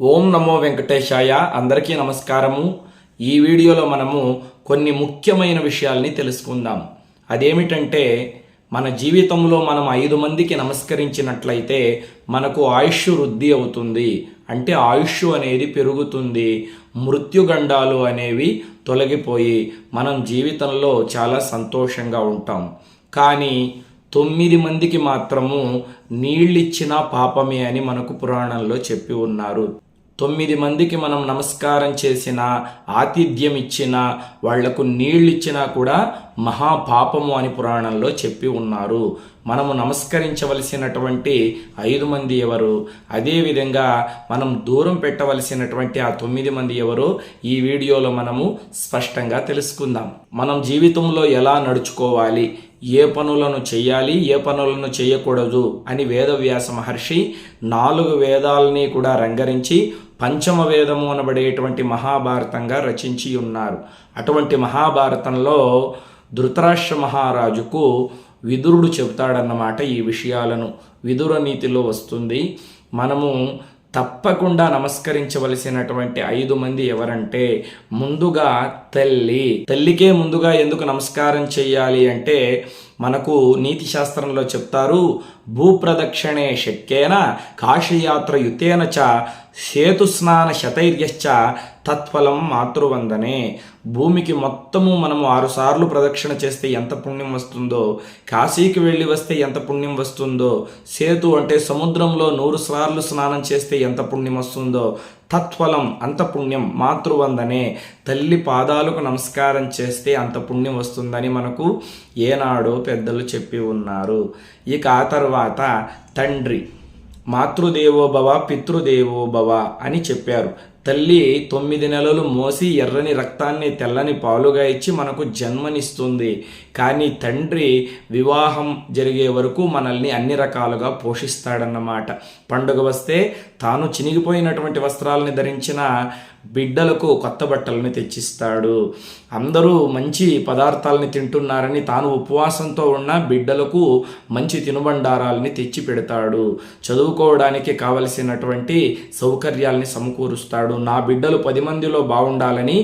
ఓం నమో వెంకటేశాయ. అందరికీ నమస్కారము. ఈ వీడియోలో మనము కొన్ని ముఖ్యమైన విషయాల్ని తెలుసుకుందాం. అదేమిటంటే మన జీవితంలో మనం ఐదు మందికి నమస్కరించినట్లయితే మనకు ఆయుష్ వృద్ధి అవుతుంది. అంటే ఆయుష్ అనేది పెరుగుతుంది. మృత్యుగండాలు అనేవి తొలగిపోయి మనం జీవితంలో చాలా సంతోషంగా ఉంటాం. కానీ తొమ్మిది మందికి మాత్రము నీళ్ళిచ్చిన పాపమే అని మనకు పురాణంలో చెప్పి ఉన్నారు. తొమ్మిది మందికి మనం నమస్కారం చేసిన ఆతిథ్యం ఇచ్చిన వాళ్ళకు నీళ్ళు ఇచ్చినా కూడా మహాపాపము అని పురాణంలో చెప్పి ఉన్నారు. మనము నమస్కరించవలసినటువంటి ఐదు మంది ఎవరు? అదేవిధంగా మనం దూరం పెట్టవలసినటువంటి ఆ తొమ్మిది మంది ఎవరు? ఈ వీడియోలో మనము స్పష్టంగా తెలుసుకుందాం. మనం జీవితంలో ఎలా నడుచుకోవాలి? ఏ పనులను చేయాలి ఏ పనులను చేయకూడదు అని వేదవ్యాస మహర్షి నాలుగు వేదాలని కూడా రంగరించి పంచమ వేదము అనబడేటువంటి మహాభారతంగా రచించి ఉన్నారు. అటువంటి మహాభారతంలో ధృతరాష్ట్ర మహారాజుకు విదురుడు చెబుతాడన్నమాట ఈ విషయాలను. విదుర నీతిలో వస్తుంది. మనము తప్పకుండా నమస్కరించవలసినటువంటి ఐదు మంది ఎవరంటే ముందుగా తల్లి. తల్లికే ముందుగా ఎందుకు నమస్కారం చేయాలి అంటే మనకు నీతి శాస్త్రంలో చెప్తారు భూప్రదక్షిణే శక్యేన కాశీయాత్ర యుతేన చ సేతుస్నాన శతైర్యశ్చ తత్ఫలం మాతృవందనే. భూమికి మొత్తము మనము ఆరుసార్లు ప్రదక్షిణ చేస్తే ఎంత పుణ్యం వస్తుందో కాశీకి వెళ్ళి వస్తే ఎంత పుణ్యం వస్తుందో సేతు అంటే సముద్రంలో నూరు సార్లు స్నానం చేస్తే ఎంత పుణ్యం వస్తుందో తత్ఫలం అంత పుణ్యం మాతృవందనే. తల్లి పాదాలకు నమస్కారం చేస్తే అంత పుణ్యం వస్తుందని మనకు ఏనాడో పెద్దలు చెప్పి ఉన్నారు. ఇక ఆ తర్వాత తండ్రి మాతృదేవో భవ పితృదేవో భవ అని చెప్పారు. తల్లి తొమ్మిది నెలలు మోసి ఎర్రని రక్తాన్ని తెల్లని పాలుగా ఇచ్చి మనకు జన్మనిస్తుంది. కానీ తండ్రి వివాహం జరిగే వరకు మనల్ని అన్ని రకాలుగా పోషిస్తాడన్నమాట. పండుగ వస్తే తాను చినిగిపోయినటువంటి వస్త్రాలని ధరించిన బిడ్డలకు కొత్త బట్టలను తెచ్చిస్తాడు. అందరూ మంచి పదార్థాలని తింటున్నారని తాను ఉపవాసంతో ఉన్న బిడ్డలకు మంచి తినుబండారాలని తెచ్చి పెడతాడు చదువుకోవడానికి కావలసినటువంటి సౌకర్యాల్ని సమకూరుస్తాడు. నా బిడ్డలు పది మందిలో బాగుండాలని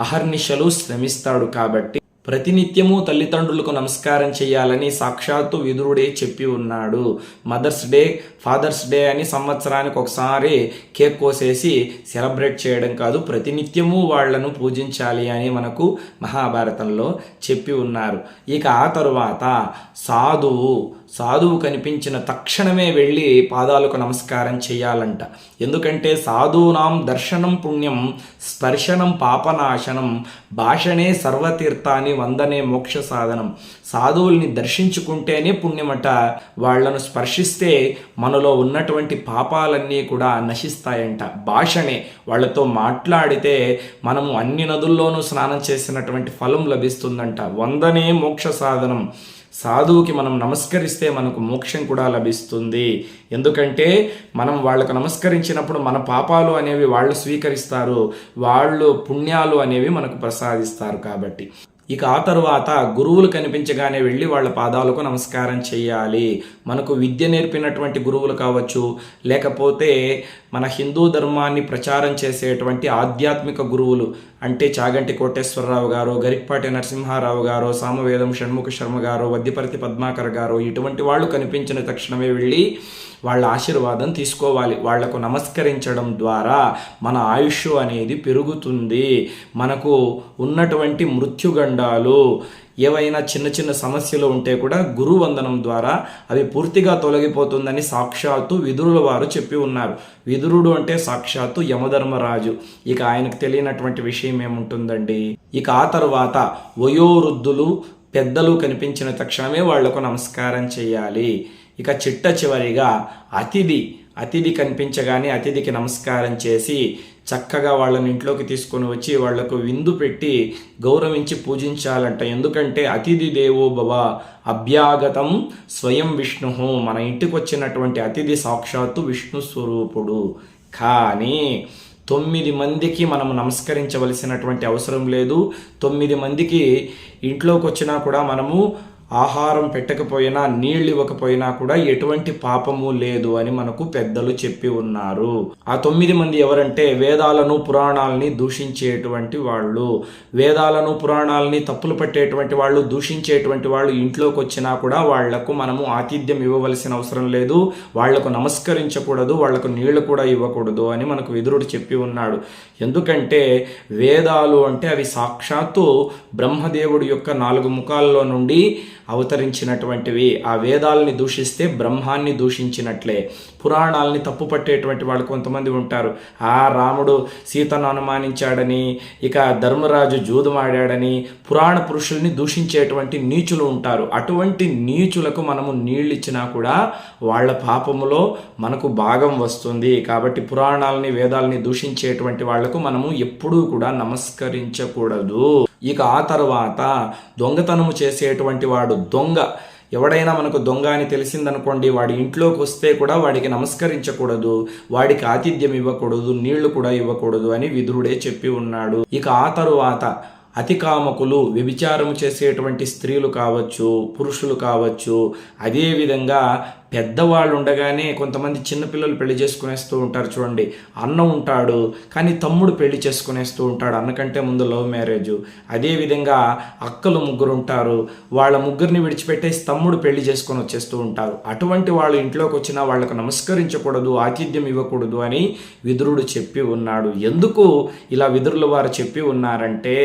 అహర్నిశలు శ్రమిస్తాడు కాబట్టి ప్రతినిత్యము తల్లిదండ్రులకు నమస్కారం చేయాలని సాక్షాత్తు విదురుడే చెప్పి ఉన్నాడు. మదర్స్ డే ఫాదర్స్ డే అని సంవత్సరానికి ఒకసారి కేక్ కోసేసి సెలబ్రేట్ చేయడం కాదు ప్రతినిత్యము వాళ్ళను పూజించాలి అని మనకు మహాభారతంలో చెప్పి ఉన్నారు. ఇక ఆ తరువాత సాధువు సాధువు కనిపించిన తక్షణమే వెళ్ళి పాదాలకు నమస్కారం చేయాలంట. ఎందుకంటే సాధువునాం దర్శనం పుణ్యం స్పర్శనం పాపనాశనం భాషణే సర్వతీర్థాన్ని వందనే మోక్ష సాధనం. సాధువుల్ని దర్శించుకుంటేనే పుణ్యమట. వాళ్ళను స్పర్శిస్తే మనలో ఉన్నటువంటి పాపాలన్నీ కూడా నశిస్తాయంట. భాషనే. వాళ్ళతో మాట్లాడితే మనము అన్ని నదుల్లోనూ స్నానం చేసినటువంటి ఫలం లభిస్తుందంట. వందనే మోక్ష సాధనం. సాధువుకి మనం నమస్కరిస్తే మనకు మోక్షం కూడా లభిస్తుంది. ఎందుకంటే మనం వాళ్ళకు నమస్కరించినప్పుడు మన పాపాలు అనేవి వాళ్ళు స్వీకరిస్తారు. వాళ్ళు పుణ్యాలు అనేవి మనకు ప్రసాదిస్తారు కాబట్టి. ఇక ఆ తరువాత గురువులు కనిపించగానే వెళ్ళి వాళ్ళ పాదాలకు నమస్కారం చేయాలి. మనకు విద్య నేర్పినటువంటి గురువులు కావచ్చు లేకపోతే మన హిందూ ధర్మాన్ని ప్రచారం చేసేటువంటి ఆధ్యాత్మిక గురువులు అంటే చాగంటి కోటేశ్వరరావు గారు గరిక్పాటి నరసింహారావు గారు సామవేదం షణ్ముఖ శర్మ గారు వద్యపర్తి పద్మాకర్ గారు ఇటువంటి వాళ్ళు కనిపించిన తక్షణమే వెళ్ళి వాళ్ళ ఆశీర్వాదం తీసుకోవాలి. వాళ్ళకు నమస్కరించడం ద్వారా మన ఆయుష్ అనేది పెరుగుతుంది. మనకు ఉన్నటువంటి మృత్యుగండాలు ఏవైనా చిన్న చిన్న సమస్యలు ఉంటే కూడా గురువందనం ద్వారా అవి పూర్తిగా తొలగిపోతుందని సాక్షాత్తు విదురుల వారు చెప్పి ఉన్నారు. విదురుడు అంటే సాక్షాత్తు యమధర్మరాజు. ఇక ఆయనకు తెలియనటువంటి విషయం ఏముంటుందండి? ఇక ఆ తర్వాత వయోవృద్ధులు పెద్దలు కనిపించిన తక్షణమే వాళ్ళకు నమస్కారం చేయాలి. ఇక చిట్ట చివరిగా అతిథి అతిథి కనిపించగానే అతిథికి నమస్కారం చేసి చక్కగా వాళ్ళని ఇంట్లోకి తీసుకొని వచ్చి వాళ్ళకు విందు పెట్టి గౌరవించి పూజించాలంట. ఎందుకంటే అతిథి దేవో భవ అభ్యాగతం స్వయం విష్ణు. మన ఇంటికి వచ్చినటువంటి అతిథి సాక్షాత్తు విష్ణు స్వరూపుడు. కానీ తొమ్మిది మందికి మనం నమస్కరించవలసినటువంటి అవసరం లేదు. తొమ్మిది మందికి ఇంట్లోకి వచ్చినా కూడా మనము ఆహారం పెట్టకపోయినా నీళ్ళు ఇవ్వకపోయినా కూడా ఎటువంటి పాపము లేదు అని మనకు పెద్దలు చెప్పి ఉన్నారు. ఆ తొమ్మిది మంది ఎవరంటే వేదాలను పురాణాలని దూషించేటువంటి వాళ్ళు. వేదాలను పురాణాలని తప్పులు పట్టేటువంటి వాళ్ళు దూషించేటువంటి వాళ్ళు ఇంట్లోకి వచ్చినా కూడా వాళ్ళకు మనము ఆతిథ్యం ఇవ్వవలసిన అవసరం లేదు. వాళ్ళకు నమస్కరించకూడదు వాళ్ళకు నీళ్ళు కూడా ఇవ్వకూడదు అని మనకు విదురుడు చెప్పి ఉన్నాడు. ఎందుకంటే వేదాలు అంటే అవి సాక్షాత్తు బ్రహ్మదేవుడి యొక్క నాలుగు ముఖాల్లో నుండి అవతరించినటువంటివి. ఆ వేదాలని దూషిస్తే బ్రహ్మాన్ని దూషించినట్లే. పురాణాలని తప్పు పట్టేటువంటి వాళ్ళు కొంతమంది ఉంటారు. ఆ రాముడు సీతను అనుమానించాడని ఇక ధర్మరాజు జూదమాడాడని పురాణ పురుషుల్ని దూషించేటువంటి నీచులు ఉంటారు. అటువంటి నీచులకు మనము నీళ్ళు ఇచ్చినా కూడా వాళ్ళ పాపములో మనకు భాగం వస్తుంది. కాబట్టి పురాణాలని వేదాలని దూషించేటువంటి వాళ్ళకు మనము ఎప్పుడూ కూడా నమస్కరించకూడదు. ఇక ఆ తర్వాత దొంగతనము చేసేటువంటి వాడు దొంగ. ఎవడైనా మనకు దొంగ అని తెలిసిందనుకోండి వాడి ఇంట్లోకి వస్తే కూడా వాడికి నమస్కరించకూడదు వాడికి ఆతిథ్యం ఇవ్వకూడదు నీళ్ళు కూడా ఇవ్వకూడదు అని విదురుడే చెప్పి ఉన్నాడు. ఇక ఆ తరువాత అతి కామకులు వ్యభిచారం చేసేటువంటి స్త్రీలు కావచ్చు పురుషులు కావచ్చు అదేవిధంగా పెద్దవాళ్ళు ఉండగానే కొంతమంది చిన్నపిల్లలు పెళ్ళి చేసుకునేస్తూ ఉంటారు చూడండి. అన్న ఉంటాడు కానీ తమ్ముడు పెళ్ళి చేసుకునేస్తూ ఉంటాడు అన్నకంటే ముందు లవ్ మ్యారేజ్. అదేవిధంగా అక్కలు ముగ్గురు ఉంటారు వాళ్ళ ముగ్గురిని విడిచిపెట్టేసి తమ్ముడు పెళ్ళి చేసుకొని వచ్చేస్తూ ఉంటారు. అటువంటి వాళ్ళు ఇంట్లోకి వచ్చినా వాళ్ళకు నమస్కరించకూడదు ఆతిథ్యం ఇవ్వకూడదు అని విదురుడు చెప్పి ఉన్నాడు. ఎందుకు ఇలా విదురుల వారు చెప్పి ఉన్నారంటే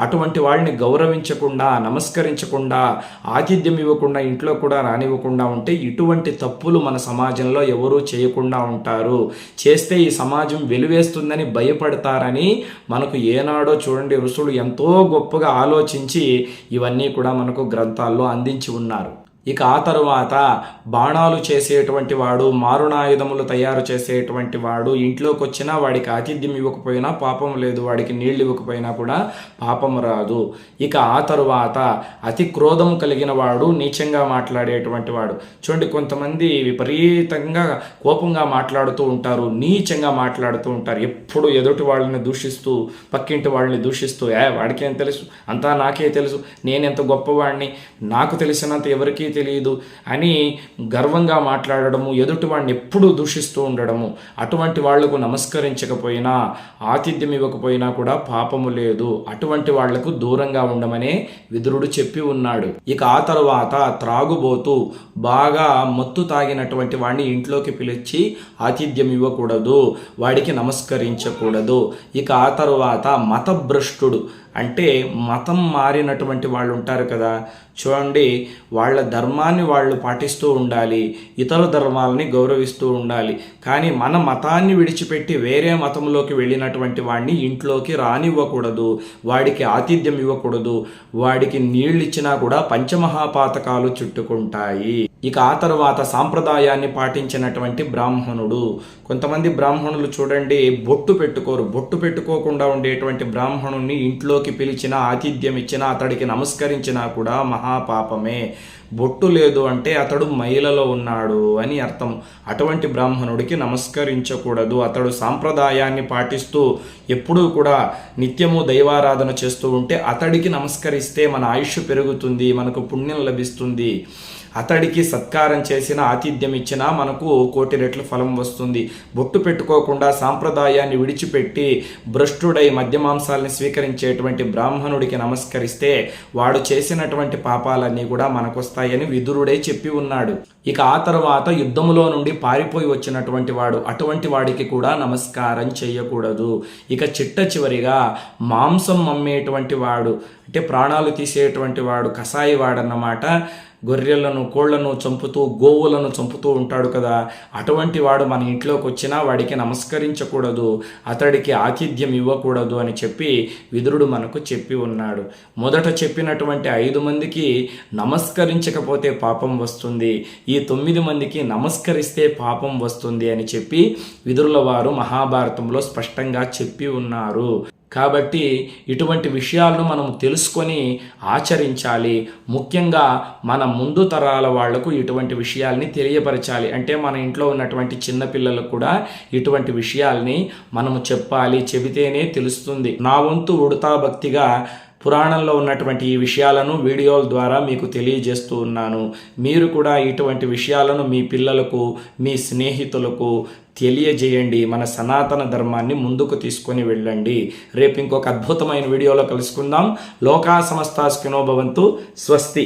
అటువంటి వాళ్ళని గౌరవించకుండా నమస్కరించకుండా ఆతిథ్యం ఇవ్వకుండా ఇంట్లో కూడా రానివ్వకుండా ఉంటే ఇటువంటి ఇటువంటి తప్పులు మన సమాజంలో ఎవరూ చేయకుండా ఉంటారు. చేస్తే ఈ సమాజం వెలువేస్తుందని భయపడతారని మనకు ఏనాడో చూడండి ఋషులు ఎంతో గొప్పగా ఆలోచించి ఇవన్నీ కూడా మనకు గ్రంథాల్లో అందించి ఉన్నారు. ఇక ఆ తరువాత బాణాలు చేసేటువంటి వాడు మారుణాయుధములు తయారు చేసేటువంటి వాడు ఇంట్లోకి వచ్చినా వాడికి ఆతిథ్యం ఇవ్వకపోయినా పాపం లేదు వాడికి నీళ్ళు ఇవ్వకపోయినా కూడా పాపం రాదు. ఇక ఆ తరువాత అతి క్రోధం కలిగిన వాడు నీచంగా మాట్లాడేటువంటి వాడు. చూడండి కొంతమంది విపరీతంగా కోపంగా మాట్లాడుతూ ఉంటారు నీచంగా మాట్లాడుతూ ఉంటారు. ఎప్పుడు ఎదుటి వాళ్ళని దూషిస్తూ పక్కింటి వాళ్ళని దూషిస్తూ ఏ వాడికేం తెలుసు? అంతా నాకే తెలుసు. నేనెంత గొప్పవాడిని నాకు తెలిసినంత ఎవరికీ తెలియదు అని గర్వంగా మాట్లాడడము ఎదుటి వాడిని ఎప్పుడూ దూషిస్తూ ఉండడము అటువంటి వాళ్ళకు నమస్కరించకపోయినా ఆతిథ్యం ఇవ్వకపోయినా కూడా పాపము లేదు. అటువంటి వాళ్ళకు దూరంగా ఉండమనే విదురుడు చెప్పి ఉన్నాడు. ఇక ఆ తరువాత త్రాగుబోతూ బాగా మత్తు తాగినటువంటి వాడిని ఇంట్లోకి పిలిచి ఆతిథ్యం ఇవ్వకూడదు వాడికి నమస్కరించకూడదు. ఇక ఆ తరువాత మతభ్రష్టుడు అంటే మతం మారినటువంటి వాళ్ళు ఉంటారు కదా. చూడండి వాళ్ళ ధర్మాన్ని వాళ్ళు పాటిస్తూ ఉండాలి ఇతర ధర్మాలని గౌరవిస్తూ ఉండాలి. కానీ మన మతాన్ని విడిచిపెట్టి వేరే మతంలోకి వెళ్ళినటువంటి వాడిని ఇంట్లోకి రానివ్వకూడదు వాడికి ఆతిథ్యం ఇవ్వకూడదు వాడికి నీళ్ళు ఇచ్చినా కూడా పంచమహాపాతకాలు చుట్టుకుంటాయి. ఇక ఆ తర్వాత సాంప్రదాయాన్ని పాటించినటువంటి బ్రాహ్మణుడు. కొంతమంది బ్రాహ్మణులు చూడండి బొట్టు పెట్టుకోరు. బొట్టు పెట్టుకోకుండా ఉండేటువంటి బ్రాహ్మణుణ్ణి ఇంట్లోకి పిలిచిన ఆతిథ్యం ఇచ్చినా అతడికి నమస్కరించినా కూడా మహాపాపమే. బొట్టు లేదు అంటే అతడు మహిళలో ఉన్నాడు అని అర్థం. అటువంటి బ్రాహ్మణుడికి నమస్కరించకూడదు. అతడు సాంప్రదాయాన్ని పాటిస్తూ ఎప్పుడూ కూడా నిత్యము దైవారాధన చేస్తూ ఉంటే అతడికి నమస్కరిస్తే మన ఆయుష్ పెరుగుతుంది మనకు పుణ్యం లభిస్తుంది. అతడికి సత్కారం చేసిన ఆతిథ్యం ఇచ్చినా మనకు కోటి రెట్ల ఫలం వస్తుంది. బొట్టు పెట్టుకోకుండా సాంప్రదాయాన్ని విడిచిపెట్టి భ్రష్టుడై మద్యమాంసాలని స్వీకరించేటువంటి బ్రాహ్మణుడికి నమస్కరిస్తే వాడు చేసినటువంటి పాపాలన్నీ కూడా మనకొస్తాయని విదురుడే చెప్పి ఉన్నాడు. ఇక ఆ తర్వాత యుద్ధములో నుండి పారిపోయి వచ్చినటువంటి వాడు అటువంటి వాడికి కూడా నమస్కారం చేయకూడదు. ఇక చిట్ట చివరిగా మాంసం అమ్మేటువంటి వాడు అంటే ప్రాణాలు తీసేటువంటి వాడు కసాయి వాడన్నమాట గొర్రెలను కోళ్ళను చంపుతూ గోవులను చంపుతూ ఉంటాడు కదా. అటువంటి వాడు మన ఇంట్లోకి వచ్చినా వాడికి నమస్కరించకూడదు అతడికి ఆతిథ్యం ఇవ్వకూడదు అని చెప్పి విదురుడు మనకు చెప్పి ఉన్నాడు. మొదట చెప్పినటువంటి ఐదు మందికి నమస్కరించకపోతే పాపం వస్తుంది. ఈ తొమ్మిది మందికి నమస్కరిస్తే పాపం వస్తుంది అని చెప్పి విదురుల వారు మహాభారతంలో స్పష్టంగా చెప్పి ఉన్నారు. కాబట్టి ఇటువంటి విషయాలను మనం తెలుసుకొని ఆచరించాలి. ముఖ్యంగా మన ముందు తరాల వాళ్ళకు ఇటువంటి విషయాల్ని తెలియపరచాలి. అంటే మన ఇంట్లో ఉన్నటువంటి చిన్నపిల్లలకు కూడా ఇటువంటి విషయాల్ని మనము చెప్పాలి చెబితేనే తెలుస్తుంది. నా వంతు ఉడతా భక్తిగా పురాణంలో ఉన్నటువంటి ఈ విషయాలను వీడియోల ద్వారా మీకు తెలియజేస్తూ ఉన్నాను. మీరు కూడా ఇటువంటి విషయాలను మీ పిల్లలకు మీ స్నేహితులకు తెలియజేయండి. మన సనాతన ధర్మాన్ని ముందుకు తీసుకొని వెళ్ళండి. రేపు ఇంకొక అద్భుతమైన వీడియోలో కలుసుకుందాం. లోకా సమస్తాస్కినోభవంతు స్వస్తి.